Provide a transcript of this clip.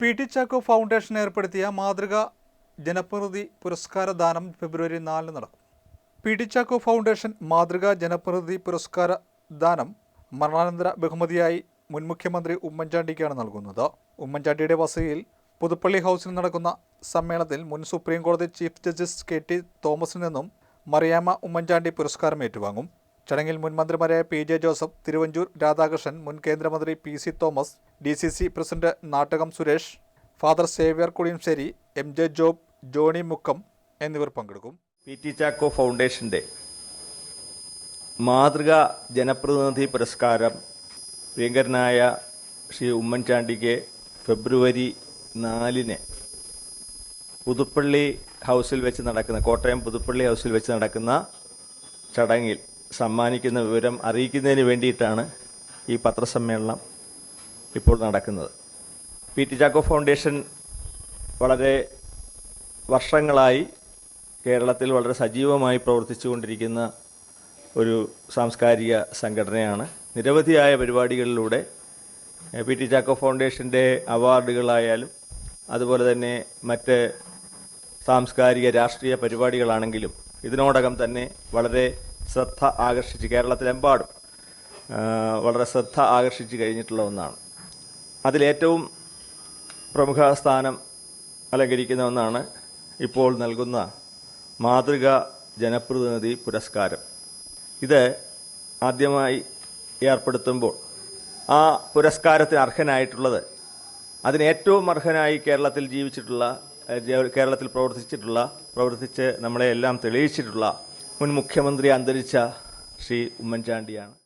P T Chacko foundation ഏർപ്പെടുത്തിയ മാതൃകാ ജനപ്രതി പുരസ്കാര ദാനം ഫെബ്രുവരി നാലിന് നടക്കും. പി ടി ചാക്കോ ഫൗണ്ടേഷൻ മാതൃകാ ജനപ്രതി പുരസ്കാര ദാനം മരണാനന്തര ബഹുമതിയായി മുൻ മുഖ്യമന്ത്രി ഉമ്മൻചാണ്ടിക്കാണ് നൽകുന്നത്. ഉമ്മൻചാണ്ടിയുടെ വസതിയിൽ പുതുപ്പള്ളി ഹൗസിൽ നടക്കുന്ന സമ്മേളനത്തിൽ മുൻ സുപ്രീം കോടതി ചീഫ് ജസ്റ്റിസ് കെ ടി തോമസിൽ നിന്നും മറിയാമ്മ ഉമ്മൻചാണ്ടി പുരസ്കാരം ഏറ്റുവാങ്ങും. ചടങ്ങിൽ മുൻ മന്ത്രിമാരായ P J Joseph Thiruvanchoor Radhakrishnan മുൻ കേന്ദ്രമന്ത്രി P C Thomas D C C president Nattakam Suresh father Xavier Kudiyamsery M J Job Johny Mukkam എന്നിവർ പങ്കെടുക്കും. പി ടി ചാക്കോ ഫൗണ്ടേഷന്റെ മാതൃകാ ജനപ്രതിനിധി പുരസ്കാരം പ്രിയങ്കരനായ ശ്രീ ഉമ്മൻചാണ്ടിക്ക് ഫെബ്രുവരി നാലിന് പുതുപ്പള്ളി ഹൗസിൽ വെച്ച് നടക്കുന്ന കോട്ടയം പുതുപ്പള്ളി ഹൗസിൽ വെച്ച് നടക്കുന്ന ചടങ്ങിൽ സമ്മാനിക്കുന്ന വിവരം അറിയിക്കുന്നതിന് വേണ്ടിയിട്ടാണ് ഈ പത്രസമ്മേളനം ഇപ്പോൾ നടക്കുന്നത്. പി ടി ചാക്കോ ഫൗണ്ടേഷൻ വളരെ വർഷങ്ങളായി കേരളത്തിൽ വളരെ സജീവമായി പ്രവർത്തിച്ചുകൊണ്ടിരിക്കുന്ന ഒരു സാംസ്കാരിക സംഘടനയാണ്. നിരവധിയായ പരിപാടികളിലൂടെ പി ടി ചാക്കോ ഫൗണ്ടേഷന്റെ അവാർഡുകളായാലും അതുപോലെ തന്നെ മറ്റ് സാംസ്കാരിക രാഷ്ട്രീയ പരിപാടികളാണെങ്കിലും ഇതിനോടകം തന്നെ വളരെ ശ്രദ്ധ ആകർഷിച്ച് കേരളത്തിലെമ്പാടും വളരെ ശ്രദ്ധ ആകർഷിച്ച് കഴിഞ്ഞിട്ടുള്ള ഒന്നാണ്. അതിലേറ്റവും പ്രമുഖ സ്ഥാനം അലങ്കരിക്കുന്ന ഒന്നാണ് ഇപ്പോൾ നൽകുന്ന മാതൃകാ ജനപ്രതിനിധി പുരസ്കാരം. ഇത് ആദ്യമായി ഏർപ്പെടുത്തുമ്പോൾ ആ പുരസ്കാരത്തിന് അർഹനായിട്ടുള്ളത് അതിന് ഏറ്റവും അർഹനായി കേരളത്തിൽ ജീവിച്ചിട്ടുള്ള കേരളത്തിൽ പ്രവർത്തിച്ചിട്ടുള്ള പ്രവർത്തിച്ച് നമ്മളെ എല്ലാം തെളിയിച്ചിട്ടുള്ള മുൻ മുഖ്യമന്ത്രി അന്തരിച്ച ശ്രീ ഉമ്മൻചാണ്ടിയാണ്.